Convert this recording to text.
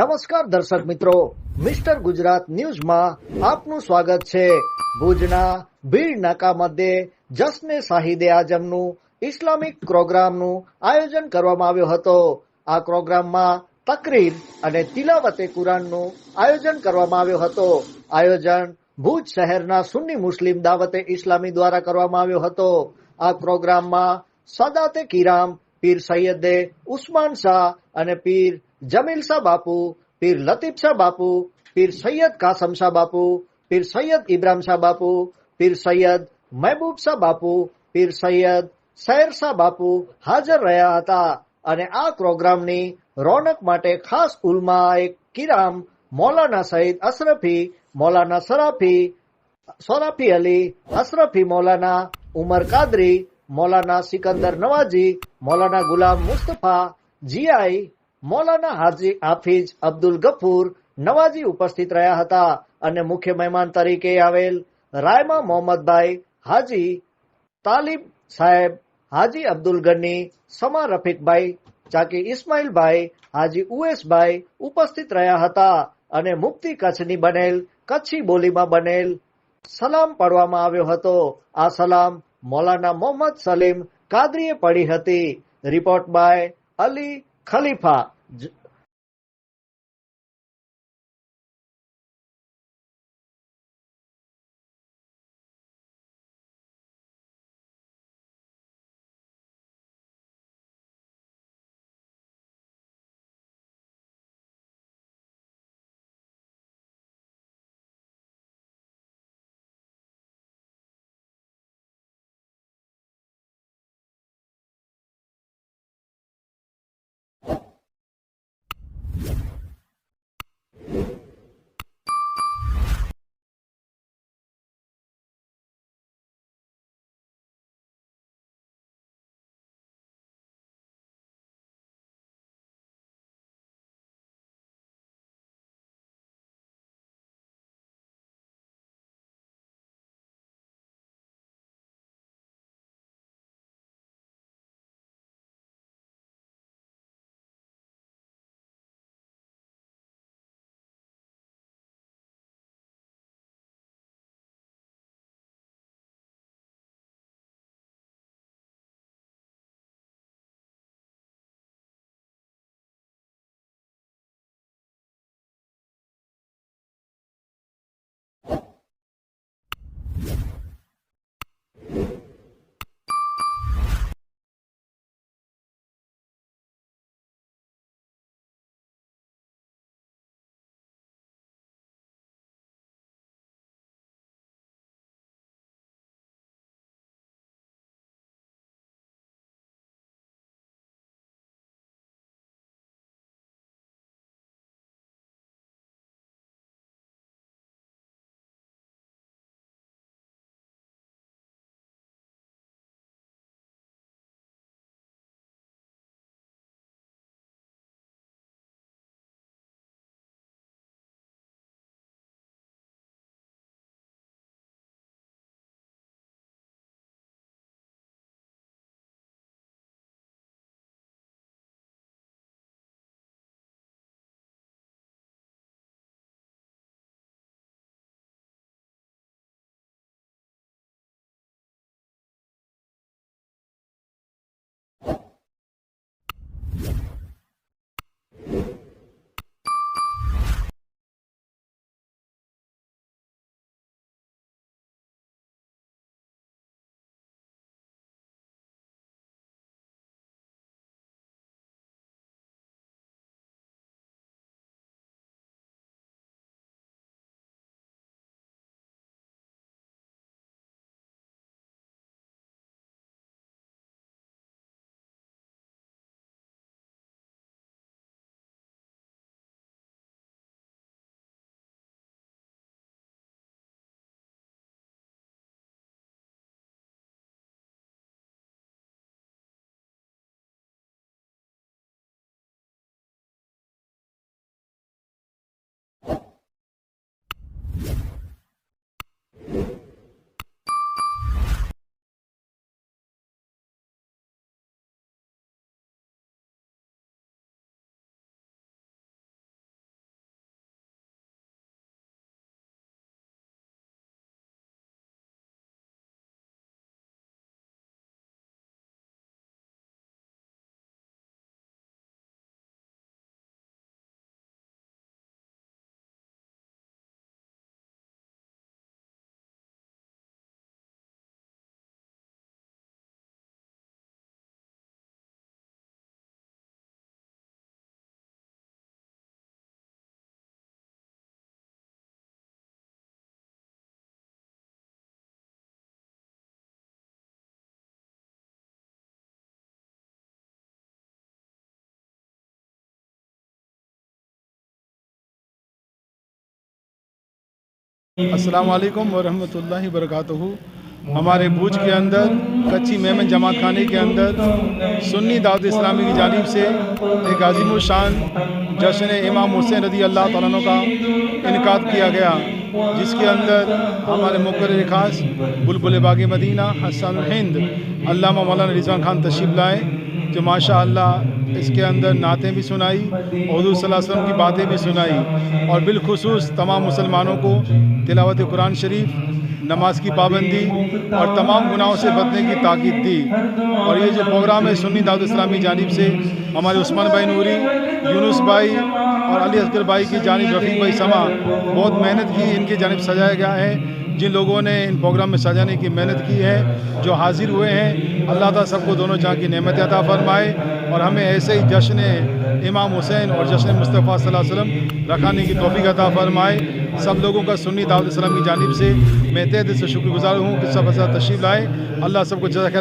નમસ્કાર દર્શક મિત્રો. મિસ્ટર ગુજરાત ન્યૂઝમાં આપનું સ્વાગત છે. ભુજના ભીડ નાકા મધ્યે જશ્ને શાહિદે આઝમનું ઇસ્લામિક પ્રોગ્રામનું આયોજન કરવામાં આવ્યો હતો. આ પ્રોગ્રામમાં તકરીર અને તિલાવતે કુરાનનું આયોજન કરવામાં આવ્યો હતો. આયોજન ભુજ શહેરના સુન્ની મુસ્લિમ દાવતે ઇસ્લામી દ્વારા કરવામાં આવ્યો હતો. આ પ્રોગ્રામમાં સદાતે કિરામ, પીર સૈયદે ઉસ્માન શાહ અને પીર જમીલ શાહ બાપુ, પીર લતીફ શાહ બાપુ, પીર સૈયદ કાસમ શાહ બાપુ, પીર સૈયદ ઇબ્રાહિમ શાહ બાપુ, પીર સૈયદ મહેબૂબ શાહ બાપુ, પીર સૈયદ સૈર શાહ બાપુ હાજર રહ્યા હતા અને આ પ્રોગ્રામની રોનક માટે ખાસ ઉલમા એક કિરામ મૌલાના સઈદ અશરફી, મૌલાના સરાફી, સોરાફી અલી, અશરફી મૌલાના ઉમર કાદરી, મૌલાના સિકંદર નવાજી, મૌલાના ગુલામ મુસ્તફા, જીઆઈ મૌલાના હાજી હાફિઝ અબ્દુલ ગફૂર નવાજી ઉપસ્થિત રહ્યા હતા અને મુખ્ય મહેમાન તરીકે આવેલ રાયમા મોહમ્મદભાઈ હાજી, તાલીમ સાહેબ હાજી અબ્દુલ ગની, સમા રફીકભાઈ, ચાકી ઇસ્માઇલભાઈ હાજી ઉએસભાઈ ઉપસ્થિત રહ્યા હતા અને મુક્તિ કચ્છની બનેલ, કચ્છી બોલીમાં બનેલ સલામ પડવામાં આવ્યો હતો. આ સલામ મૌલાના મોહમ્મદ સલીમ કાદરીએ પડી હતી. Report by Ali Khalifa السلام علیکم ورحمۃ اللہ وبرکاتہ۔ ہمارے بوجھ کے اندر، کچی میمن جماعت خانے کے اندر، سنی دعوت اسلامی کی جانب سے ایک عظیم الشان جشن امام حسین رضی اللہ تعالیٰ عنہ کا انعقاد کیا گیا، جس کے اندر ہمارے مقرر خاص بلبل باغ مدینہ حسن ہند علامہ مولانا رضوان خان تشریف لائے، جو ماشاء اللہ اس کے اندر نعتیں بھی سنائی، حضور صلی اللہ علیہ وسلم کی باتیں بھی سنائی اور بالخصوص تمام مسلمانوں کو تلاوت قرآن شریف، نماز کی پابندی اور تمام گناہوں سے بدنے کی تاکید دی۔ اور یہ جو پروگرام ہے سنی دعوت اسلامی جانب سے، ہمارے عثمان بھائی نوری، یونس بھائی اور علی اصغر بھائی کی جانب، رفیق بھائی سما، بہت محنت کی ان کی جانب سجایا گیا ہے۔ جن لوگوں نے ان پروگرام میں سجانے کی، محنت کی ہے، جو حاضر ہوئے ہیں، اللہ تعالیٰ سب کو دونوں جہاں کی نعمت عطا فرمائے اور ہمیں ایسے ہی جشن امام حسین اور جشن مصطفیٰ صلی اللہ علیہ وسلم رکھانے کی توفیق عطا فرمائے۔ سب لوگوں کا سنی دعوت السلام کی جانب سے میں تہ سے شکر گزار ہوں کہ سب حضرت تشریف لائے۔ اللہ سب کو جزاک